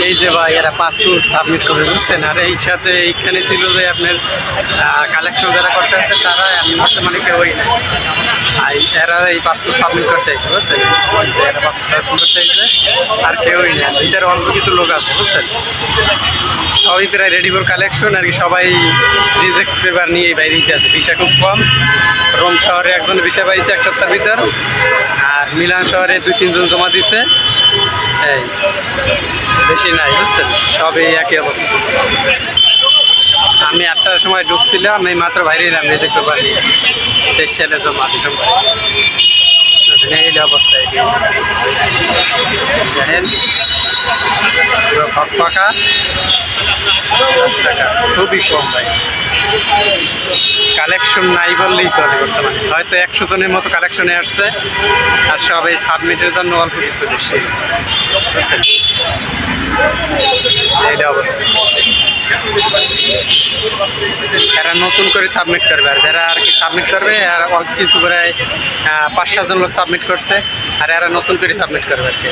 এই যে ভাই এরা পাসপোর্ট সাবমিট করে বুঝছেন? আর এই সাথে এইখানে ছিল যে আপনার কালেকশন যারা করতে আছে তারা আমি বর্তমানে কেউই নাই আর এরা এই পাসপোর্ট সাবমিট করতে আইছে, বুঝছেন? যে এরা পাসপোর্ট করতে আইছে, আর কেউই নেই ভিতরে অল্প কিছু লোক আছে বুঝছেন? সবই প্রায় রেডি ফর কালেকশন আর কি সবাই রিজেক্ট পেপার নিয়ে এই বাইরে আছে ভিসা খুব কম। রোম শহরে একজন ভিসা পাইছে এক সপ্তাহের ভিতর আর মিলান শহরে দুই তিনজন জমা দিছে। এই, বেশি নাই, বুঝছেন? সবই একই অবস্থা। আমি আটটার সময় ঢুকছিলাম আমি মাত্র বাইরে এলাম পেপার নিয়ে দেশ ছেলে জমা ডিসেম্বর এই হলো অবস্থা, এই দেখেন, পুরো ফাঁকা খুবই কম ভাই। কালেকশন নাই বললেই চলে বর্তমানে। হয়তো একশো জনের মতো কালেকশনে আসছে, আর সবাই সাবমিটের জন্য অল্প কিছু অবস্থা। এরা নতুন করে সাবমিট করবে, আর যারা আর কি সাবমিট করবে, আর অল্প কিছু করে পাঁচ সাতজন লোক সাবমিট করছে, আর এরা নতুন করে সাবমিট করবে আর কি।